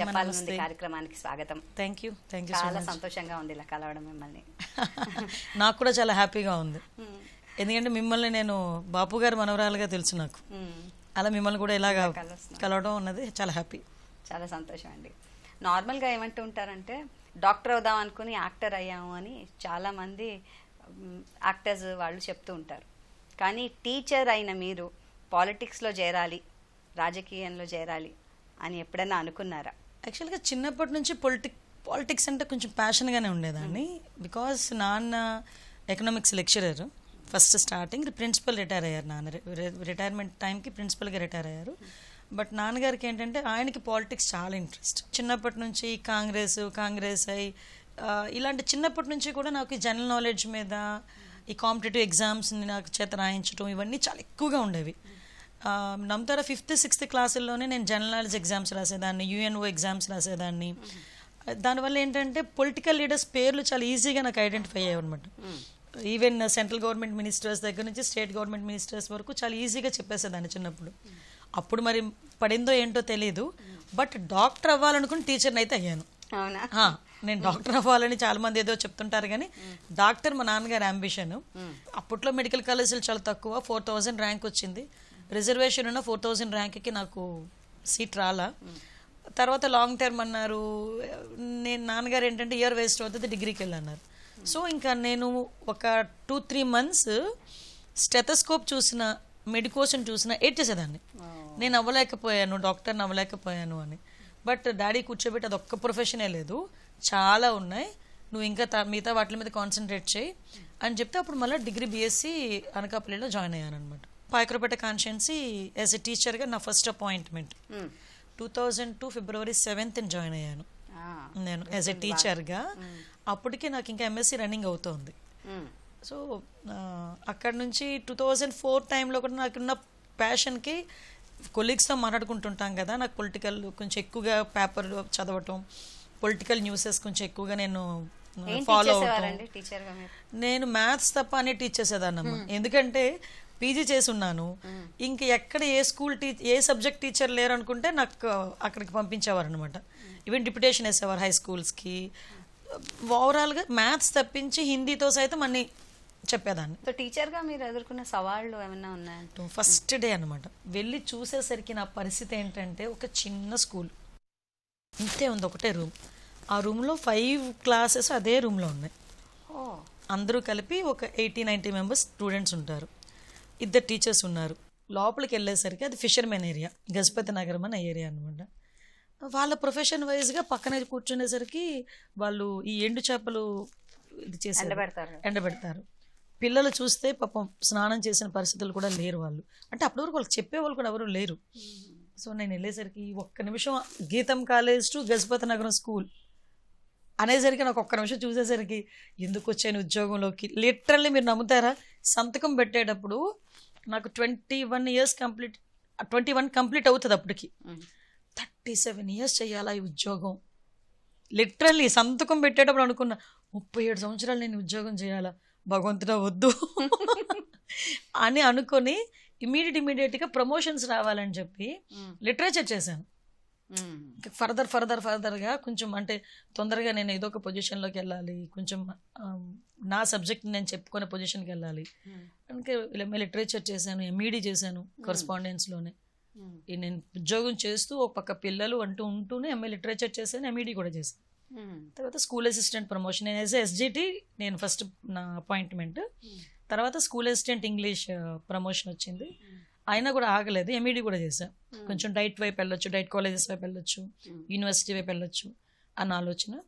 చెప్పాలని నమస్తే. కార్యక్రమానికి స్వాగతం. థ్యాంక్ యూ థ్యాంక్ యూ చాలా సంతోషంగా ఉంది ఇలా కలవడం మిమ్మల్ని. నాకు కూడా చాలా హ్యాపీగా ఉంది. మ్మ్. ఎందుకంటే మిమ్మల్ని నేను బాపు గారి మనవరాలుగా తెలుసు నాకు. మ్మ్. అలా మిమ్మల్ని కూడా ఇలాగా. కలవడం అన్నది చాలా హ్యాపీ. చాలా సంతోషం అండి. నార్మల్గా ఏమంటూ ఉంటారంటే డాక్టర్ అవుదాం అనుకుని యాక్టర్ అయ్యాము అని చాలామంది యాక్టర్స్ వాళ్ళు చెప్తూ ఉంటారు. కానీ టీచర్ అయిన మీరు పాలిటిక్స్లో చేరాలి రాజకీయంలో చేరాలి అని ఎప్పుడైనా అనుకున్నారా? యాక్చువల్గా చిన్నప్పటి నుంచి పొలిటిక్ పాలిటిక్స్ అంటే కొంచెం ప్యాషన్గానే ఉండేదాన్ని. బికాస్ నాన్న economics lecturer. First starting principal retire అయ్యారు నాన్న. రిటైర్మెంట్ టైంకి ప్రిన్సిపల్గా రిటైర్ అయ్యారు. బట్ నాన్నగారికి ఏంటంటే ఆయనకి పాలిటిక్స్ చాలా ఇంట్రెస్ట్. చిన్నప్పటి నుంచి కాంగ్రెస్ కాంగ్రెస్ అయి ఇలాంటి చిన్నప్పటి నుంచి కూడా నాకు ఈ జనరల్ నాలెడ్జ్ మీద ఈ కాంపిటేటివ్ ఎగ్జామ్స్ని నాకు చేత రాయించడం ఇవన్నీ చాలా ఎక్కువగా ఉండేవి. నమ్ముతారా? ఫిఫ్త్ సిక్స్త్ క్లాసుల్లోనే నేను జనరల్ నాలెడ్జ్ ఎగ్జామ్స్ రాసేదాన్ని యుఎన్ఓ ఎగ్జామ్స్ రాసేదాన్ని. దానివల్ల ఏంటంటే పొలిటికల్ లీడర్స్ పేర్లు చాలా ఈజీగా నాకు ఐడెంటిఫై అయ్యాయి అనమాట ఈవెన్ సెంట్రల్ గవర్నమెంట్ మినిస్టర్స్ దగ్గర నుంచి స్టేట్ గవర్నమెంట్ మినిస్టర్స్ వరకు చాలా ఈజీగా చెప్పేసేదాన్ని చిన్నప్పుడు. అప్పుడు మరి పడిందో ఏంటో తెలియదు బట్ డాక్టర్ అవ్వాలనుకుని టీచర్ని అయితే అయ్యాను. నేను డాక్టర్ అవ్వాలని చాలా మంది ఏదో చెప్తుంటారు కానీ డాక్టర్ మా నాన్నగారి అంబిషన్. అప్పట్లో మెడికల్ కాలేజీలు చాలా తక్కువ. ఫోర్ థౌజండ్ ర్యాంక్ వచ్చింది. రిజర్వేషన్ ఉన్న ఫోర్ థౌజండ్ ర్యాంక్కి నాకు సీట్ రాలా. తర్వాత లాంగ్ టర్మ్ అన్నారు. నేను నాన్నగారు ఏంటంటే ఇయర్ వేస్ట్ అవుతుంది డిగ్రీకి వెళ్ళన్నారు. సో ఇంకా నేను ఒక టూ త్రీ మంత్స్ స్టెథస్కోప్ చూసిన మెడికోషన్ చూసిన ఏడ్ చేసేదాన్ని నేను అవ్వలేకపోయాను డాక్టర్ని అవ్వలేకపోయాను అని. బట్ డాడీ కూర్చోబెట్టి అది ఒక్క ప్రొఫెషనే లేదు. చాలా ఉన్నాయి. నువ్వు ఇంకా మిగతా వాటి మీద కాన్సన్ట్రేట్ చేయి అని చెప్తే అప్పుడు మళ్ళీ డిగ్రీ బీఎస్సీ అనకాపల్లిలో జాయిన్ అయ్యాను అనమాట పాయకరపేట కాన్షియన్సీ యాజ్ ఎ టీచర్గా నా first appointment. Two thousand two February seventh join అయ్యాను. నేను యాజ్ ఎ టీచర్గా అప్పటికి నాకు ఇంకా ఎంఎస్సీ రన్నింగ్ అవుతోంది. మ్మ్. సో అక్కడ నుంచి టూ థౌజండ్ ఫోర్ టైంలో కూడా నాకున్న ప్యాషన్కి కొలీగ్స్తో మాట్లాడుకుంటుంటాం కదా నాకు పొలిటికల్ కొంచెం ఎక్కువగా పేపర్ చదవటం పొలిటికల్ న్యూసెస్ కొంచెం ఎక్కువగా నేను ఫాలో మీరు? నేను మ్యాథ్స్ తప్ప అనే టీచ్ చేసేదాన్నమ్మా ఎందుకంటే పీజీ చేసి ఉన్నాను ఇంక ఎక్కడ ఏ స్కూల్ టీ ఏ సబ్జెక్ట్ టీచర్ లేరు అనుకుంటే నాకు అక్కడికి పంపించేవారు అనమాట ఈవెన్ డిప్యుటేషన్ వేసేవారు హై స్కూల్స్కి. ఓవరాల్గా మ్యాథ్స్ తప్పించి హిందీతో సైతం అన్ని చెప్పేదాన్ని. సో టీచర్గా మీరు ఎదుర్కొన్న సవాళ్ళు ఏమైనా ఉన్నాయంటే ఫస్ట్ డే అనమాట వెళ్ళి చూసేసరికి నా పరిస్థితి ఏంటంటే ఒక చిన్న స్కూల్. ఇంతే ఉంది ఒకటే రూమ్. ఆ రూమ్లో ఫైవ్ క్లాసెస్ అదే రూమ్లో ఉన్నాయి. అందరూ కలిపి ఒక ఎయిటీ నైంటీ మెంబర్స్ స్టూడెంట్స్ ఉంటారు. ఇద్దరు టీచర్స్ ఉన్నారు. లోపలికి వెళ్ళేసరికి అది ఫిషర్మెన్ ఏరియా గజపతి నగరం అనే ఏరియా అనమాట వాళ్ళ ప్రొఫెషన్ వైజ్గా పక్కన కూర్చునేసరికి వాళ్ళు ఈ ఎండు చేపలు ఇది చేశారు. ఎండబెడతారు. ఎండబెడతారు. పిల్లలు చూస్తే పాపం స్నానం చేసిన పరిస్థితులు కూడా లేరు వాళ్ళు. అంటే అప్పటి వరకు వాళ్ళకి చెప్పేవాళ్ళు కూడా ఎవరు లేరు. సో నేను వెళ్ళేసరికి ఒక్క నిమిషం గీతం కాలేజ్ టు గజపతి నగరం స్కూల్ అనేసరికి నాకు ఒక్క నిమిషం చూసేసరికి ఎందుకు వచ్చాను ఉద్యోగంలోకి? లిటరల్లీ మీరు నమ్ముతారా? సంతకం పెట్టేటప్పుడు నాకు twenty one years complete twenty one complete అవుతుంది అప్పటికి. థర్టీ సెవెన్ ఇయర్స్ చేయాలా ఈ ఉద్యోగం లిటరల్లీ సంతకం పెట్టేటప్పుడు అనుకున్నా ముప్పై ఏడు సంవత్సరాలు నేను ఉద్యోగం చేయాలా భగవంతుడా వద్దు అని అనుకొని ఇమీడియట్ ఇమీడియట్గా ప్రమోషన్స్ రావాలని చెప్పి. లిటరేచర్ చేశాను. ఫర్దర్ ఫర్దర్ ఫర్దర్గా కొంచెం అంటే తొందరగా నేను ఏదో ఒక పొజిషన్లోకి వెళ్ళాలి. కొంచెం నా సబ్జెక్ట్ నేను చెప్పుకునే పొజిషన్కి వెళ్ళాలి. అందుకే లిటరేచర్ చేశాను ఎంఈడి చేశాను కరస్పాండెన్స్లోనే నేను ఉద్యోగం చేస్తూ ఒక పక్క పిల్లలు అంటూ ఉంటూనే ఎంఏ లిటరేచర్ చేశాను ఎంఈడి కూడా చేశాను. తర్వాత స్కూల్ అసిస్టెంట్ ప్రమోషన్ నేను యాజ్ ఎస్జిటి నేను ఫస్ట్ నా అపాయింట్మెంట్ తర్వాత స్కూల్ అసిస్టెంట్ ఇంగ్లీష్ ప్రమోషన్ వచ్చింది. అయినా కూడా ఆగలేదు. ఎంఈడి కూడా చేశాను కొంచెం డైట్ వైపు వెళ్ళొచ్చు డైట్ కాలేజెస్ వైపు వెళ్ళొచ్చు యూనివర్సిటీ వైపు వెళ్ళొచ్చు అన్న ఆలోచన.